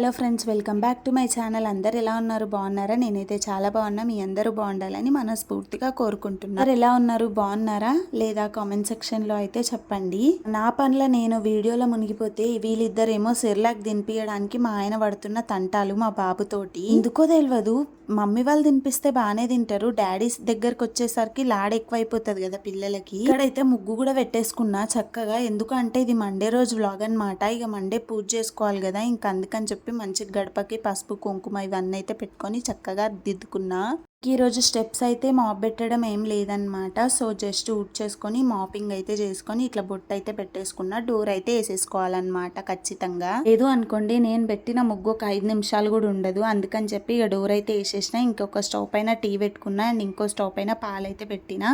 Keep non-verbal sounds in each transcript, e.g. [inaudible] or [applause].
Hello friends welcome back to my channel. అందరు ఎలా ఉన్నారు? బాగున్నారా? నేనైతే చాలా బాగున్నా. మీ అందరూ బాగుండాలని మనస్ఫూర్తిగా కోరుకుంటున్నారు ఎలా ఉన్నారు? బాగున్నారా? లేదా కామెంట్ సెక్షన్లో అయితే చెప్పండి. నా పనుల నేను వీడియోలో మునిగిపోతే వీళ్ళిద్దరేమో సెర్లాక్ దినిపించడానికి మా ఆయన పడుతున్న తంటాలు మా బాబుతోటి. ఎందుకో తెలియదు మమ్మీ వాళ్ళు తినిపిస్తే బాగానే తింటారు. డాడీ దగ్గరకు వచ్చేసరికి లాడ్ ఎక్కువైపోతుంది కదా పిల్లలకి. ఇక్కడైతే ముగ్గు కూడా పెట్టేసుకున్నా చక్కగా. ఎందుకంటే ఇది మండే రోజు వ్లాగ్ అనమాట ఇక మండే పూజ చేసుకోవాలి కదా. ఇంక అందుకని చెప్పి మంచి గడపకి పసుపు కుంకుమ ఇవన్నీ అయితే పెట్టుకొని చక్కగా దిద్దుకున్నా. ఈరోజు స్టెప్స్ అయితే మాప్ పెట్టడం ఏం లేదనమాట సో జస్ట్ ఊట్ చేసుకొని మాపింగ్ అయితే చేసుకొని ఇట్లా బొట్టు అయితే పెట్టేసుకున్న డోర్ అయితే వేసేసుకోవాలన్నమాట ఖచ్చితంగా. ఏదో అనుకోండి నేను పెట్టిన ముగ్గు ఒక ఐదు నిమిషాలు కూడా ఉండదు. అందుకని చెప్పి ఇక డోర్ అయితే వేసేసిన ఇంకొక స్టవ్ పైన టీ పెట్టుకున్నా అండ్ ఇంకో స్టవ్ పైన పాలు అయితే పెట్టిన.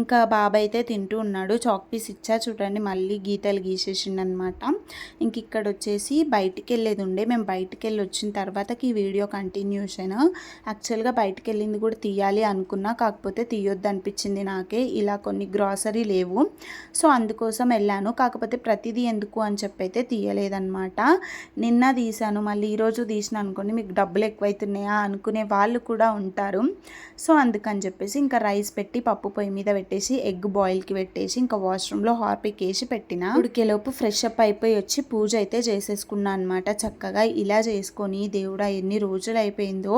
ఇంకా బాబాయ్ అయితే తింటూ ఉన్నాడు. చాక్ పీస్ ఇచ్చా చూడండి మళ్ళీ గీతలు గీసేసిండనమాట ఇంక ఇక్కడ వచ్చేసి బయటికి వెళ్ళేది ఉండే. మేము బయటికి వెళ్ళి వచ్చిన తర్వాతకి ఈ వీడియో కంటిన్యూషన్. యాక్చువల్గా బయటికి వెళ్ళింది కూడా తీయాలి అనుకున్నా కాకపోతే తీయొద్దు అనిపించింది నాకే. ఇలా కొన్ని గ్రాసరీ లేవు. సో అందుకోసం వెళ్ళాను. కాకపోతే ప్రతిదీ ఎందుకు అని చెప్పి అయితే తీయలేదనమాట నిన్న తీశాను. మళ్ళీ ఈరోజు తీసిన అనుకోండి మీకు డబ్బులు ఎక్కువైతున్నాయా అనుకునే వాళ్ళు కూడా ఉంటారు. సో అందుకని చెప్పేసి ఇంకా రైస్ పెట్టి పప్పు పొయ్యి మీద పెట్టేసి ఎగ్ బాయిల్కి పెట్టేసి ఇంకా వాష్రూమ్లో హార్పిక్ వేసి పెట్టిన. ఉడికేలోపు ఫ్రెష్ అప్ అయిపోయి వచ్చి పూజ అయితే చేసేసుకున్నా అనమాట చక్కగా ఇలా చేసుకొని దేవుడా ఎన్ని రోజులు అయిపోయిందో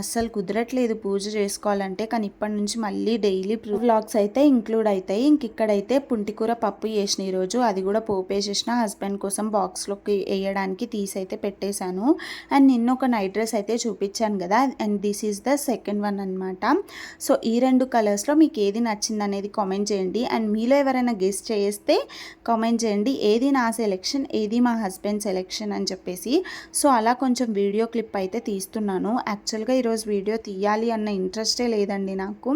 అస్సలు కుదరట్లేదు పూజ చేసుకోవాలంటే కానీ ఇప్పటి నుంచి మళ్ళీ డైలీ వ్లాగ్స్ అయితే ఇంక్లూడ్ అవుతాయి ఇంక ఇక్కడైతే పుంటికూర పప్పు చేసిన ఈరోజు అది కూడా పోపేసేసిన హస్బెండ్ కోసం బాక్స్లోకి వేయడానికి తీసి అయితే పెట్టేశాను. అండ్ నిన్న ఒక నైట్ డ్రెస్ అయితే చూపించాను కదా and this is the second one అనమాట సో ఈ రెండు కలర్స్లో మీకు ఏది నచ్చింది అనేది కామెంట్ చేయండి. అండ్ మీలో ఎవరైనా గెస్ట్ చేస్తే కామెంట్ చేయండి. ఏది నా సెలెక్షన్ ఏది మా హస్బెండ్ సెలెక్షన్ అని చెప్పేసి. సో అలా కొంచెం వీడియో క్లిప్ అయితే తీస్తున్నాను. యాక్చువల్గా ఈరోజు వీడియో తీయాలి అన్న ఇంట్రెస్టే లేదండి నాకు.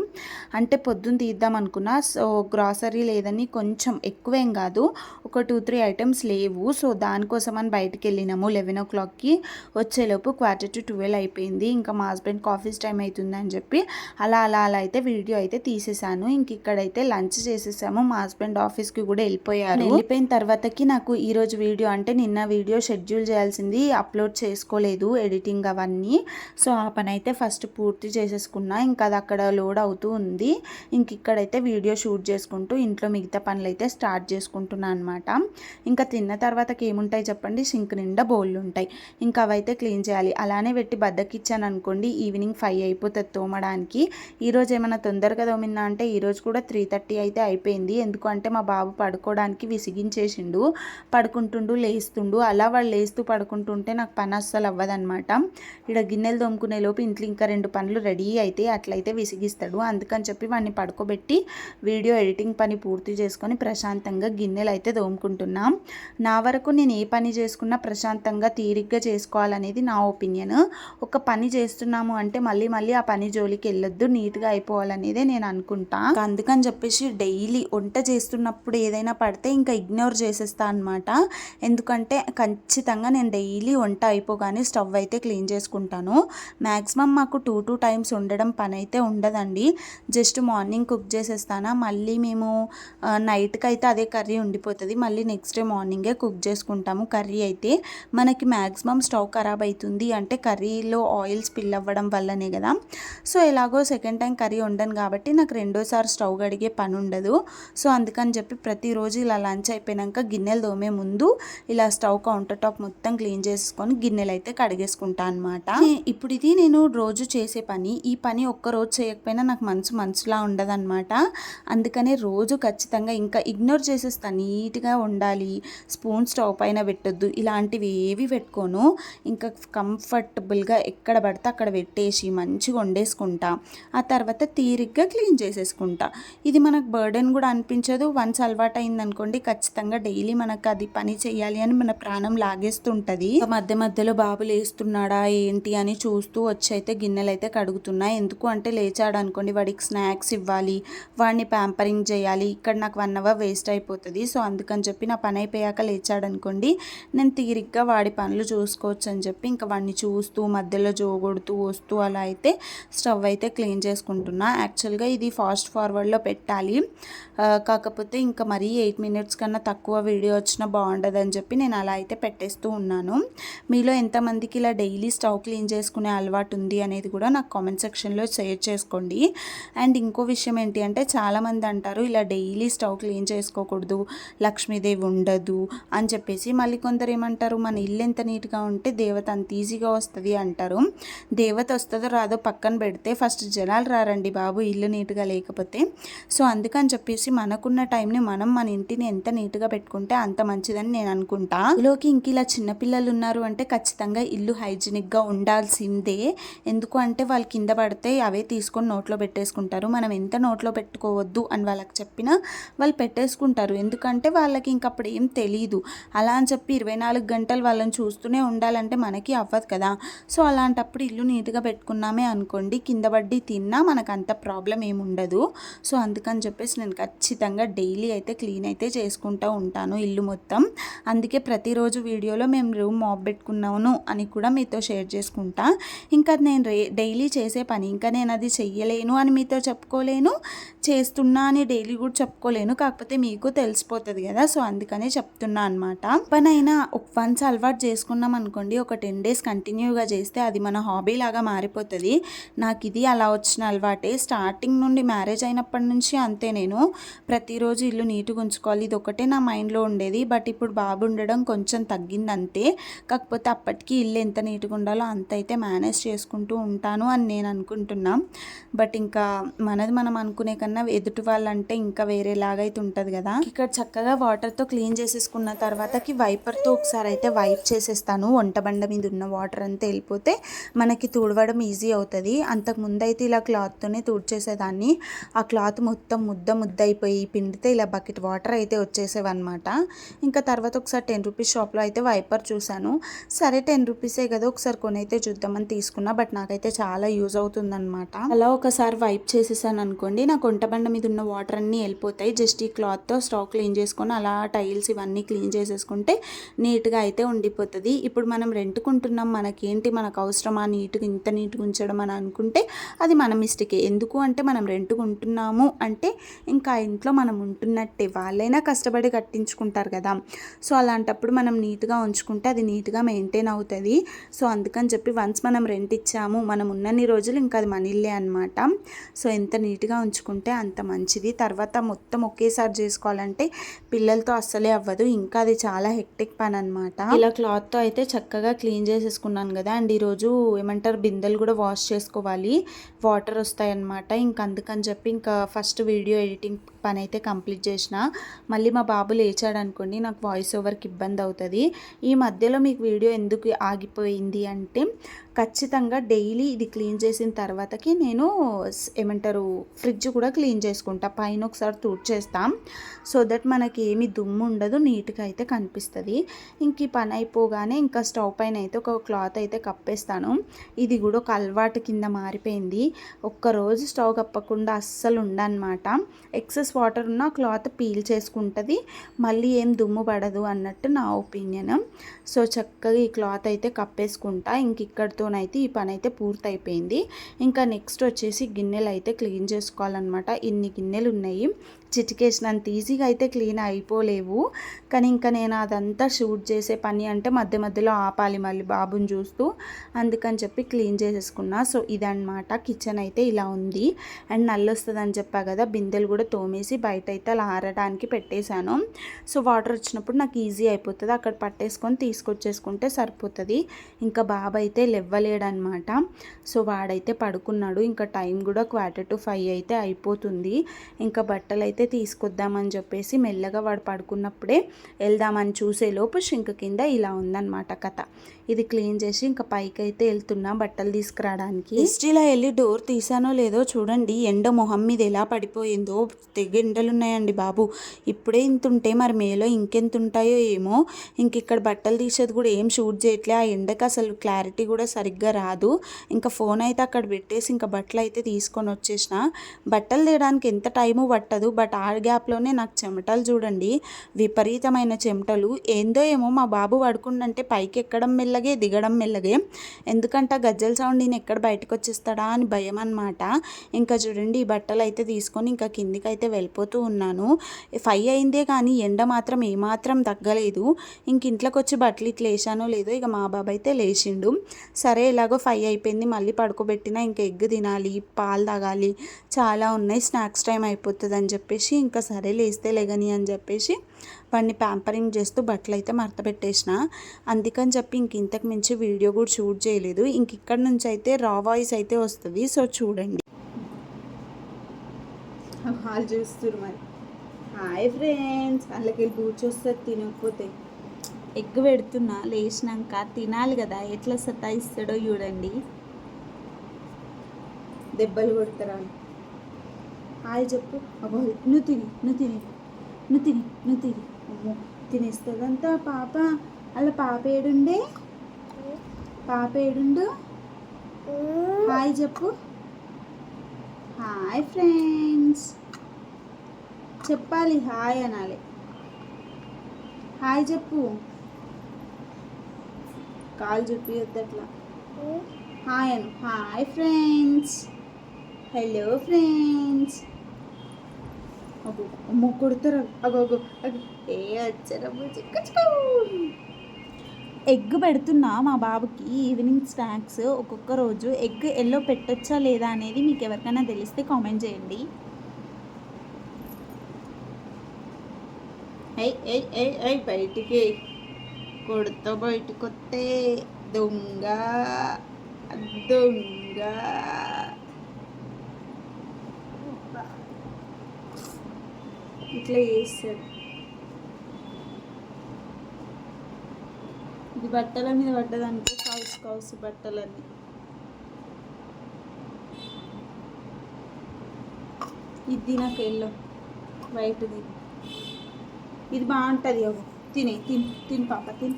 అంటే పొద్దున్న తీద్దాం అనుకున్నా సో గ్రాసరీ లేదని కొంచెం ఎక్కువేం కాదు. ఒక టూ త్రీ ఐటమ్స్ లేవు. సో దానికోసం అని బయటికి వెళ్ళినాము లెవెన్ ఓ క్లాక్కి. వచ్చేలోపు క్వార్టర్ టు ట్వెల్వ్ అయిపోయింది. ఇంకా మా హస్బెండ్ ఆఫీస్ టైం అవుతుంది అని చెప్పి అలా అలా అలా అయితే వీడియో అయితే తీసేసాను. ఇంక ఇక్కడైతే లంచ్ చేసేసాము. మా హస్బెండ్ ఆఫీస్కి కూడా వెళ్ళిపోయారు. వెళ్ళిపోయిన తర్వాతకి నాకు ఈరోజు వీడియో అంటే నిన్న వీడియో షెడ్యూల్ చేయాల్సింది అప్లోడ్ చేసుకోలేదు ఎడిటింగ్ అవన్నీ. సో ఆ పని అయితే ఫస్ట్ పూర్తి చేసుకున్నా ఇంకా అది అక్కడ లోడ్ అవుతూ ఉంది. ఇంక ఇక్కడైతే వీడియో షూట్ చేసుకుంటూ ఇంట్లో మిగతా పనులు అయితే స్టార్ట్ చేసుకుంటున్నాను అనమాట ఇంకా తిన్న తర్వాతకి ఏముంటాయి చెప్పండి? సింక్ నిండా బౌళ్ళు ఉంటాయి. ఇంకా అవైతే క్లీన్ చేయాలి. అలానే పెట్టి బద్దకిచ్చాను అనుకోండి ఈవినింగ్ ఫైవ్ అయిపోతుంది తోమడానికి. ఈరోజు ఏమైనా తొందరగా తోమిందా అంటే ఈరోజు కూడా త్రీ థర్టీ అయితే అయిపోయింది. ఎందుకంటే మా బాబు పడుకోవడానికి విసిగించేసిండు. పడుకుంటుండు లేస్తుండు. అలా వాళ్ళు లేస్తూ పడుకుంటుంటే నాకు పని అస్సలు అవ్వదన్నమాట. ఇక్కడ గిన్నెలు తోముకునే లోపు ఇంట్లో ఇంకా రెండు పనులు రెడీ అయితే అట్లయితే విసిగిస్తాడు. అందుకని చెప్పి వాడిని పడుకోబెట్టి వీడియో ఎడిటింగ్ పని పూర్తి చేసుకొని ప్రశాంతంగా గిన్నెలు అయితే తోముకుంటున్నాం. నా వరకు నేను ఏ పని చేసుకున్నా ప్రశాంతంగా తీరిగ్గా చేసుకోవాలనేది నా ఒపీనియన్. ఒక పని చేస్తున్నాము అంటే మళ్ళీ మళ్ళీ ఆ పని జోలికి వెళ్ళొద్దు నీట్గా అయిపోవాలనేదే నేను అనుకుంటా. అందుకని చెప్పేసి డైలీ వంట చేస్తున్నప్పుడు ఏదైనా పడితే ఇంకా ఇగ్నోర్ చేసేస్తా అనమాట ఎందుకంటే ఖచ్చితంగా నేను డైలీ వంట అయిపోగానే స్టవ్ అయితే క్లీన్ చేసుకుంటాను. మ్యాక్సిమం మాకు టూ టూ టైమ్స్ ఉండడం పని అయితే ఉండదండి. జస్ట్ మార్నింగ్ కుక్ చేసేస్తానా మళ్ళీ మేము నైట్కి అయితే అదే కర్రీ ఉండిపోతుంది. మళ్ళీ నెక్స్ట్ డే మార్నింగే కుక్ చేసుకుంటాము కర్రీ అయితే. మనకి మ్యాక్సిమం స్టవ్ ఖరాబ్ అవుతుంది అంటే కర్రీలో ఆయిల్ స్పిల్ అవ్వడం వల్లనే కదా. సో ఎలాగో సెకండ్ టైం కర్రీ ఉండను కాబట్టి నాకు రెండోసారి స్టవ్ కడిగే పని ఉండదు సో అందుకని చెప్పి ప్రతిరోజు ఇలా లంచ్ అయిపోయాక గిన్నెలు తోమే ముందు ఇలా స్టవ్ కౌంటర్ టాప్ మొత్తం క్లీన్ చేసుకొని గిన్నెలు అయితే కడిగేసుకుంటా అనమాట ఇప్పుడు ఇది నేను రోజు చేసే పని. ఈ ఈ పని ఒక్క రోజు చేయకపోయినా నాకు మనసు మనసులా ఉండదన్నమాట. అందుకనే రోజు ఖచ్చితంగా ఇంకా ఇగ్నోర్ చేసేస్తా. నీట్గా ఉండాలి. స్పూన్ స్టవ్ పైన పెట్టొద్దు. ఇలాంటివి ఏవి పెట్టుకోను. ఇంకా కంఫర్టబుల్గా ఎక్కడ పడితే అక్కడ పెట్టేసి మంచిగా వండేసుకుంటా. ఆ తర్వాత తీరిగ్గా క్లీన్ చేసేసుకుంటా. ఇది మనకు బర్డెన్ కూడా అనిపించదు. వన్స్ అలవాటు అయిందనుకోండి ఖచ్చితంగా డైలీ మనకు అది పని చేయాలి అని మన ప్రాణం లాగేస్తుంటుంది. మధ్య మధ్యలో బాబు లేస్తున్నాడా ఏంటి అని చూస్తూ వచ్చి అయితే గిన్నెలు అయితే కడుగుతున్నా. చేసుకుంటున్నా ఎందుకు అంటే లేచాడు అనుకోండి వాడికి స్నాక్స్ ఇవ్వాలి వాడిని ప్యాంపరింగ్ చేయాలి ఇక్కడ నాకు వన్ అవర్ వేస్ట్ అయిపోతుంది సో అందుకని చెప్పి నా పని అయిపోయాక లేచాడు అనుకోండి నేను తీరిగ్గా వాడి పనులు చూసుకోవచ్చు అని చెప్పి ఇంకా వాడిని చూస్తూ మధ్యలో జోగొడుతూ వస్తూ అలా అయితే స్టవ్ అయితే క్లీన్ చేసుకుంటున్నా. యాక్చువల్గా ఇది ఫాస్ట్ ఫార్వర్డ్లో పెట్టాలి. కాకపోతే ఇంకా మరీ ఎయిట్ మినిట్స్ కన్నా తక్కువ వీడియో వచ్చినా బాగుండదని చెప్పి నేను అలా అయితే పెట్టేస్తూ ఉన్నాను. మీలో ఎంతమందికి ఇలా డైలీ స్టవ్ క్లీన్ చేసుకునే అలవాటు ఉంది అనేది కూడా నాకు కామెంట్ సెక్షన్లో షేర్ చేసుకోండి. అండ్ ఇంకో విషయం ఏంటి అంటే చాలామంది అంటారు ఇలా డైలీ స్టవ్ క్లీన్ చేసుకోకూడదు లక్ష్మీదేవి ఉండదు అని చెప్పేసి మళ్ళీ కొందరు ఏమంటారు మన ఇల్లు ఎంత నీట్గా ఉంటే దేవత అంత ఈజీగా వస్తుంది అంటారు. దేవత వస్తుందో రాదో పక్కన పెడితే ఫస్ట్ జనాలు రారండి బాబు ఇల్లు నీట్గా లేకపోతే. సో అందుకని చెప్పేసి మనకున్న టైంని మనం మన ఇంటిని ఎంత నీట్గా పెట్టుకుంటే అంత మంచిదని నేను అనుకుంటా. లోకి ఇంక ఇలా చిన్నపిల్లలు ఉన్నారు అంటే ఖచ్చితంగా ఇల్లు హైజీనిక్గా ఉండాల్సిందే. ఎందుకు అంటే వాళ్ళు కింద పడితే అవే తీసుకొని నోట్లో పెట్టేసుకుంటారు. మనం ఎంత నోట్లో పెట్టుకోవద్దు అని వాళ్ళకి చెప్పినా వాళ్ళు పెట్టేసుకుంటారు. ఎందుకంటే వాళ్ళకి ఇంక అప్పుడు ఏం తెలియదు అలా అని చెప్పి ఇరవై నాలుగు గంటలు వాళ్ళని చూస్తూనే ఉండాలంటే మనకి అవ్వదు కదా. సో అలాంటప్పుడు ఇల్లు నీట్గా పెట్టుకున్నామే అనుకోండి కింద పడి తిన్నా మనకు అంత ప్రాబ్లం ఏమి ఉండదు. సో అందుకని చెప్పేసి నేను ఖచ్చితంగా డైలీ అయితే క్లీన్ అయితే చేసుకుంటూ ఉంటాను ఇల్లు మొత్తం. అందుకే ప్రతిరోజు వీడియోలో మేము రూమ్ మాప్ పెట్టుకున్నాను అని కూడా మీతో షేర్ చేసుకుంటా. ఇంకా నేను రే డైలీ చేసే పని. ఇంకా నేను అది చెయ్యలేను అని మీతో చెప్పుకోలేను చేస్తున్నా అని డైలీ కూడా చెప్పుకోలేను. కాకపోతే మీకు తెలిసిపోతుంది కదా సో అందుకనే చెప్తున్నా అనమాట పనైనా వన్స్ అలవాటు చేసుకున్నాం అనుకోండి ఒక టెన్ డేస్ కంటిన్యూగా చేస్తే అది మన హాబీ లాగా మారిపోతుంది. నాకు ఇది అలా వచ్చిన అలవాటే. స్టార్టింగ్ నుండి మ్యారేజ్ అయినప్పటి నుంచి అంతే నేను. ప్రతిరోజు ఇల్లు నీట్గా ఉంచుకోవాలి. ఇది ఒకటే నా మైండ్లో ఉండేది. బట్ ఇప్పుడు బాబు ఉండడం కొంచెం తగ్గింది అంతే కాకపోతే అప్పటికి ఇల్లు ఎంత నీట్గా ఉండాలో అంత అయితే మేనేజ్ చేసుకుంటూ ఉంటాను అని నేను అనుకుంటున్నా. బట్ ఇంకా మనది మనం అనుకునే కన్నా ఎదుటి వాళ్ళంటే ఇంకా వేరేలాగా అయితే ఉంటుంది కదా. ఇక్కడ చక్కగా వాటర్తో క్లీన్ చేసేసుకున్న తర్వాతకి వైపర్తో ఒకసారి అయితే వైప్ చేసేస్తాను. వంట బండ మీద ఉన్న వాటర్ అంతా వెళ్ళిపోతే మనకి తుడవడం ఈజీ అవుతుంది. అంతకు ముందు అయితే ఇలా క్లాత్తోనే తుడిచేసేదాన్ని. ఆ క్లాత్ మొత్తం ముద్ద ముద్ద అయిపోయి పిండితే ఇలా బకెట్ వాటర్ అయితే వచ్చేసేవన్నమాట. ఇంకా తర్వాత ఒకసారి టెన్ రూపీస్ షాప్లో అయితే వైపర్ చూశాను. సరే టెన్ రూపీసే కదా ఒకసారి కొనైతే చూద్దామని తీసుకున్నా. బట్ నాకైతే చాలా యూజ్ అవుతుంది. అవుతుందన్నమాట. అలా ఒకసారి వైప్ చేసేసాను అనుకోండి నాకు కొంటబండ బండ మీద ఉన్న వాటర్ అన్నీ వెళ్ళిపోతాయి. జస్ట్ ఈ క్లాత్తో స్టవ్ క్లీన్ చేసుకొని అలా టైల్స్ ఇవన్నీ క్లీన్ చేసేసుకుంటే నీట్గా అయితే ఉండిపోతుంది. ఇప్పుడు మనం రెంట్కుంటున్నాం మనకేంటి మనకు అవసరమా నీట్గా ఇంత నీట్గా ఉంచడం అని అనుకుంటే అది మన మిస్టేకే. ఎందుకు అంటే మనం రెంట్కుంటున్నాము అంటే ఇంకా ఇంట్లో మనం ఉంటున్నట్టే. వాళ్ళైనా కష్టపడి కట్టించుకుంటారు కదా. సో అలాంటప్పుడు మనం నీట్గా ఉంచుకుంటే అది నీట్గా మెయింటైన్ అవుతుంది. సో అందుకని చెప్పి వన్స్ మనం రెంట్ ఇచ్చాము మనం ఉన్నన్ని రోజులు ఇంకా అది మన ఇల్లే అనమాట సో ఎంత నీట్గా ఉంచుకుంటే అంత మంచిది. తర్వాత మొత్తం ఒకేసారి చేసుకోవాలంటే పిల్లలతో అస్సలే అవ్వదు. ఇంకా అది చాలా హెక్టిక్ పని అనమాట ఇలా క్లాత్తో అయితే చక్కగా క్లీన్ చేసేసుకున్నాను కదా. అండ్ ఈరోజు ఏమంటారు? బిందెలు కూడా వాష్ చేసుకోవాలి. వాటర్ వస్తాయన్నమాట ఇంకా అందుకని చెప్పి ఇంకా ఫస్ట్ వీడియో ఎడిటింగ్ పని అయితే కంప్లీట్ చేసిన. మళ్ళీ మా బాబు లేచాడు అనుకోండి నాకు వాయిస్ ఓవర్కి ఇబ్బంది అవుతుంది. ఈ మధ్యలో మీకు వీడియో ఎందుకు ఆగిపోయింది అంటే ఖచ్చితంగా డైలీ ఇది క్లీన్ చేసిన తర్వాతకి నేను ఏమంటారు ఫ్రిడ్జ్ కూడా క్లీన్ చేసుకుంటా. పైన ఒకసారి తుడిచేస్తాం. సో దట్ మనకి ఏమి దుమ్ము ఉండదు నీట్గా అయితే కనిపిస్తుంది. ఇంక ఈ పని అయిపోగానే ఇంకా స్టవ్ పైన అయితే ఒక క్లాత్ అయితే కప్పేస్తాను. ఇది కూడా ఒక అలవాటు కింద మారిపోయింది. ఒక్కరోజు స్టవ్ కప్పకుండా అస్సలు ఉండనమాట. ఎక్సెస్ వాటర్ ఉన్న క్లాత్ పీల్ చేసుకుంటుంది. మళ్ళీ ఏం దుమ్ము పడదు అన్నట్టు నా ఒపీనియన్. సో చక్కగా ఈ క్లాత్ అయితే కప్పేసుకుంటా. ఇంక ఇక్కడితోనైతే ఈ పని అయితే పూర్తయిపోయింది. ఇంకా నెక్స్ట్ వచ్చేసి గిన్నెలు అయితే క్లీన్ చేసుకోవాలన్నమాట. ఇన్ని గిన్నెలు ఉన్నాయి చిటికేసినంత ఈజీగా అయితే క్లీన్ అయిపోలేవు. కానీ ఇంకా నేను అదంతా షూట్ చేసే పని అంటే మధ్య మధ్యలో ఆపాలి మళ్ళీ బాబుని చూస్తూ. అందుకని చెప్పి క్లీన్ చేసేసుకున్నా. సో ఇదన్నమాట. కిచెన్ అయితే ఇలా ఉంది. అండ్ నల్లొస్తుందని చెప్పా కదా బిందెలు కూడా తోమేసి బయట అయితే అలా ఆరడానికి పెట్టేశాను. సో వాటర్ వచ్చినప్పుడు నాకు ఈజీ అయిపోతుంది. అక్కడ పట్టేసుకొని తీసుకొచ్చేసుకుంటే సరిపోతుంది. ఇంకా బాబు అయితే లెవ్వలేడనమాట సో వాడైతే పడుకున్నాడు. ఇంకా టైం కూడా క్వార్టర్ టు ఫైవ్ అయితే అయిపోతుంది. ఇంకా బట్టలు అయితే అయితే తీసుకొద్దామని చెప్పేసి మెల్లగా వాడు పడుకున్నప్పుడే వెళ్దామని చూసేలోపు షింక్ కింద ఇలా ఉందన్నమాట కథ. ఇది క్లీన్ చేసి ఇంకా పైకి అయితే వెళ్తున్నా బట్టలు తీసుకురావడానికి. హిస్టరీలో వెళ్ళి డోర్ తీసానో లేదో చూడండి. ఎండ మొహం మీద ఎలా పడిపోయిందో తెగ ఎండలున్నాయండి బాబు. ఇప్పుడే ఇంత ఉంటే మరి మేలో ఇంకెంత ఉంటాయో ఏమో. ఇంక ఇక్కడ బట్టలు తీసేది కూడా ఏం షూట్ చేయట్లే. ఆ ఎండకు అసలు క్లారిటీ కూడా సరిగ్గా రాదు. ఇంకా ఫోన్ అయితే అక్కడ పెట్టేసి ఇంకా బట్టలు అయితే తీసుకొని వచ్చేసిన. బట్టలు తీయడానికి ఎంత టైము పట్టదు. బట్ ఆ గ్యాప్లోనే నాకు చెమటలు చూడండి. విపరీతమైన చెమటలు. ఏందో ఏమో మా బాబు పడుకుండంటే పైకి ఎక్కడం అలాగే దిగడం మెల్లగే. ఎందుకంటే ఆ గజ్జల సౌండ్ నేను ఎక్కడ బయటకు వచ్చేస్తాడా అని భయం అనమాట ఇంకా చూడండి ఈ బట్టలు అయితే తీసుకొని ఇంకా కిందికి అయితే వెళ్ళిపోతూ ఉన్నాను. ఫైవ్ అయిందే కానీ ఎండ మాత్రం ఏమాత్రం తగ్గలేదు. ఇంక ఇంట్లోకి వచ్చి బట్టలు ఇట్లా వేసానో లేదో ఇక మా బాబు అయితే లేచిండు. సరే ఎలాగో ఫైవ్ అయిపోయింది. మళ్ళీ పడుకోబెట్టినా ఇంకా ఎగ్ తినాలి పాలు తాగాలి. చాలా ఉన్నాయి స్నాక్స్ టైం అయిపోతుంది అని చెప్పేసి ఇంకా సరే లేస్తే లేగని అని చెప్పేసి వాడిని ప్యాంపరింగ్ చేస్తూ బట్టలు అయితే మడత పెట్టేసిన అందుకని చెప్పి ఇంక ఇంతకు మించి వీడియో కూడా షూట్ చేయలేదు. ఇంక ఇక్కడ నుంచి అయితే రా వాయిస్ అయితే వస్తుంది. సో చూడండి. వాళ్ళు చూస్తారు మరి. Hi friends. వాళ్ళకి వెళ్ళి కూర్చొస్తుంది తినకపోతే. ఎగ్ పెడుతున్నా. లేచినాక తినాలి కదా. ఎట్లా సతాయిస్తాడో చూడండి. దెబ్బలు కొడతారా? హాయ్ చెప్పు. అబ్బో నువ్వు తిని నువ్వు తిని. నువ్వు తిని నువ్వు తిని. అమ్మో తినేస్తుందంతా పాప. అలా పాప ఏడుండే? పాప ఏడుండు? హాయ్ చెప్పు. Hi friends. చెప్పాలి హాయ్ అనాలి. హాయ్ చెప్పు. కాల్ చూపియొద్దు అట్లా. హాయ్ అను. Hi friends. Hello friends. అగో అమ్మో కొడతారు? అగో అగో ఏ ఎగ్ పెడుతున్నా మా బాబుకి ఈవినింగ్ స్నాక్స్ ఒక్కొక్క రోజు. ఎగ్ ఎల్లో పెట్టొచ్చా లేదా అనేది మీకు ఎవరికైనా తెలిస్తే కామెంట్ చేయండి. బయటికి. కొడుతో బయటకు వస్తే దొంగ. దొంగ. ఇట్లా చేస్తారు. ఇది బట్టల మీద పడ్డదనుకో కౌసు కౌసు బట్టలన్నీ ఇది నాకు ఎల్లో వైట్ది. ఇది బాగుంటుంది అవ్వు. తినే తిని తిని పాప తిని.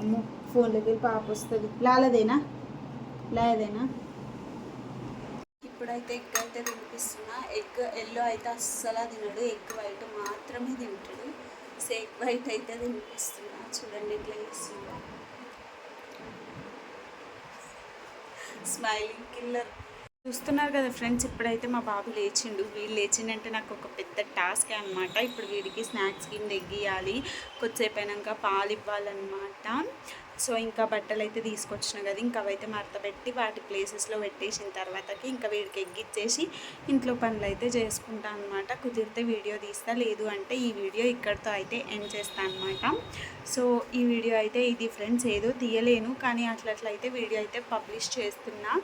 అమ్మో ఫోన్లోకి వెళ్ళి పాప వస్తుంది. లాలదేనా? లాలదేనా? ఇప్పుడైతే అయితే తినిపిస్తున్నా ఎగ్ ఎల్లో అయితే అస్సలు తినడు. ఎగ్ వైట్ మాత్రమే తింటాడు సేక్ వైట్ అయితే తినిపిస్తున్నా చూడండి ఎట్లా చేస్తున్నా స్మైలింగ్ కిల్లర్. చూస్తున్నారు కదా ఫ్రెండ్స్ ఇప్పుడైతే మా బాబు లేచిండు. వీళ్ళు లేచిండంటే నాకు ఒక పెద్ద టాస్క్ అనమాట ఇప్పుడు వీడికి స్నాక్స్ కింద ఎగ్గియాలి కొద్దిసేపు అయినాక పాలు ఇవ్వాలన్నమాట. సో ఇంకా బట్టలు అయితే తీసుకొచ్చిన కదా. ఇంకా అవైతే మరతపెట్టి వాటి ప్లేసెస్లో పెట్టేసిన తర్వాతకి ఇంకా వీడికి ఎగ్గిచ్చేసి ఇంట్లో పనులు అయితే చేసుకుంటా అనమాట కుదిరితే వీడియో తీస్తా. లేదు అంటే ఈ వీడియో ఇక్కడితో అయితే ఎండ్ చేస్తా అనమాట సో ఈ వీడియో అయితే ఇది ఫ్రెండ్స్ ఏదో తీయలేను. కానీ అట్లా వీడియో అయితే పబ్లిష్ చేస్తున్నా.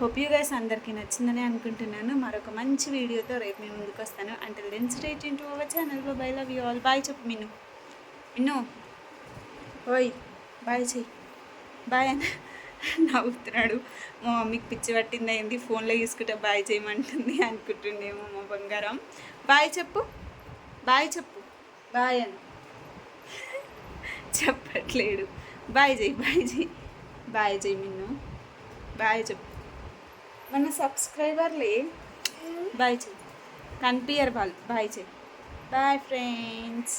హోప్ యూ గైస్ అందరికీ నచ్చిందని అనుకుంటున్నాను. మరొక మంచి వీడియోతో రేపు నేను ముందుకు వస్తాను. అంటే దెన్ రేట్ ఇంటూ అవ్వచ్చు అనలో bye love you all bye చెప్పు మిన్ను. మిన్ను. ఓయ్ బాయ్ చెయ్యి బాయ్ అని నవ్వుతున్నాడు. మా మమ్మీకి పిచ్చి పట్టింది అయింది ఫోన్లో చూసుకుంటే బాయ్ చేయమంటుంది అనుకుంటుండేమో మా బంగారం. బాయ్ చెప్పు. బాయ్ చెప్పు. బాయ్ అని [laughs] చెప్పట్లేడు. బాయ్ చెయ్యి బాయ్ చెయ్యి బాయ్ చెయ్యి మిన్ను. బాయ్ చెప్పు. మన సబ్స్క్రైబర్లే. బాయ్ చెయ్యి కనిపించరు వాళ్ళు. బాయ్ చెయ్యి బాయ్ ఫ్రెండ్స్.